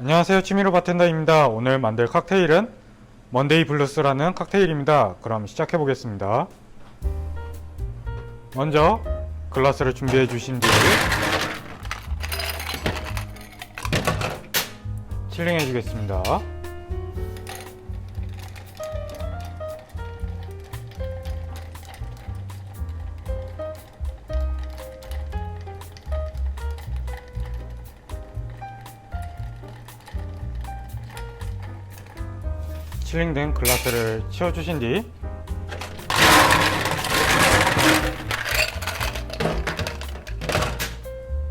안녕하세요. 취미로 바텐더입니다. 오늘 만들 칵테일은 먼데이 블루스라는 칵테일입니다. 그럼 시작해 보겠습니다. 먼저 글라스를 준비해 주신 뒤 칠링해 주겠습니다 칠링된 글라스를 치워주신 뒤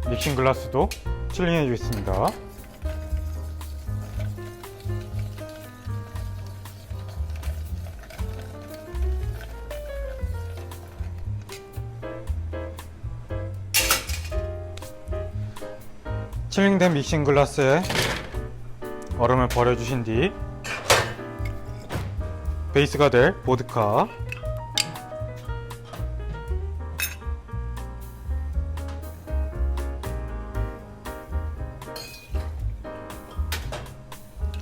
믹싱 글라스도 칠링해 주겠습니다. 칠링된 믹싱 글라스에 얼음을 버려주신 뒤 베이스가 될 보드카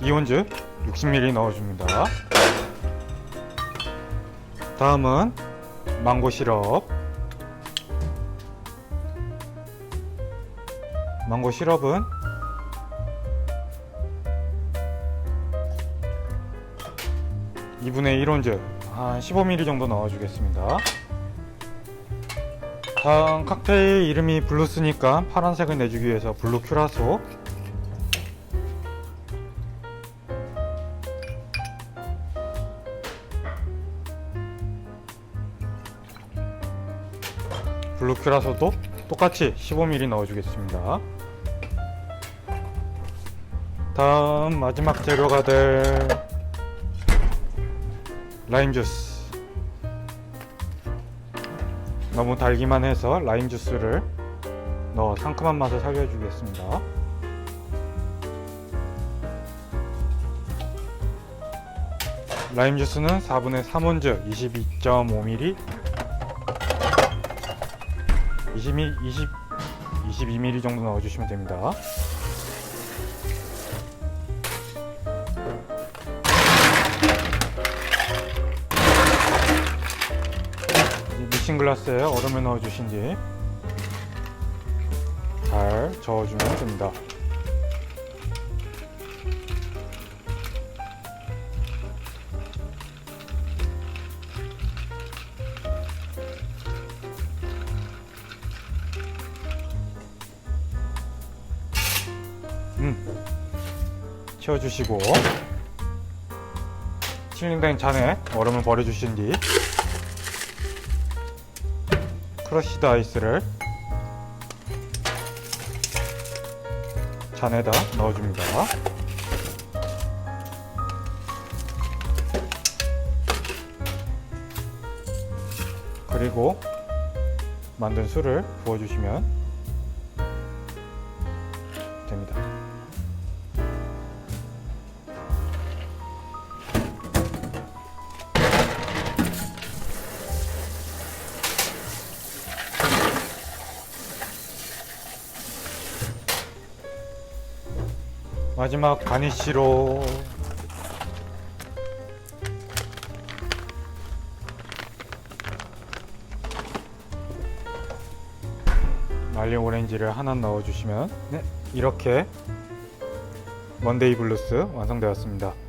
이온즈 60ml 넣어줍니다. 다음은 망고 시럽 망고 시럽은 2분의 1온즈 한 15ml 정도 넣어주겠습니다. 다음 칵테일 이름이 블루스니까 파란색을 내주기 위해서 블루 큐라소 블루 큐라소도 똑같이 15ml 넣어주겠습니다. 다음 마지막 재료가 될 라임 주스. 너무 달기만 해서 라임 주스를 넣어 상큼한 맛을 살려주겠습니다. 라임 주스는 4분의 3온즈 22.5ml 20, 20, 22ml 정도 넣어주시면 됩니다 이 믹싱 글라스에 얼음을 넣어주신 뒤 잘 저어주면 됩니다. 음, 채워주시고. 칠링된 잔에 얼음을 버려주신 뒤 크러쉬드 아이스를 잔에다 넣어줍니다. 그리고 만든 술을 부어주시면 마지막 가니쉬로 말린 오렌지를 하나 넣어주시면 네, 이렇게 먼데이 블루스 완성되었습니다.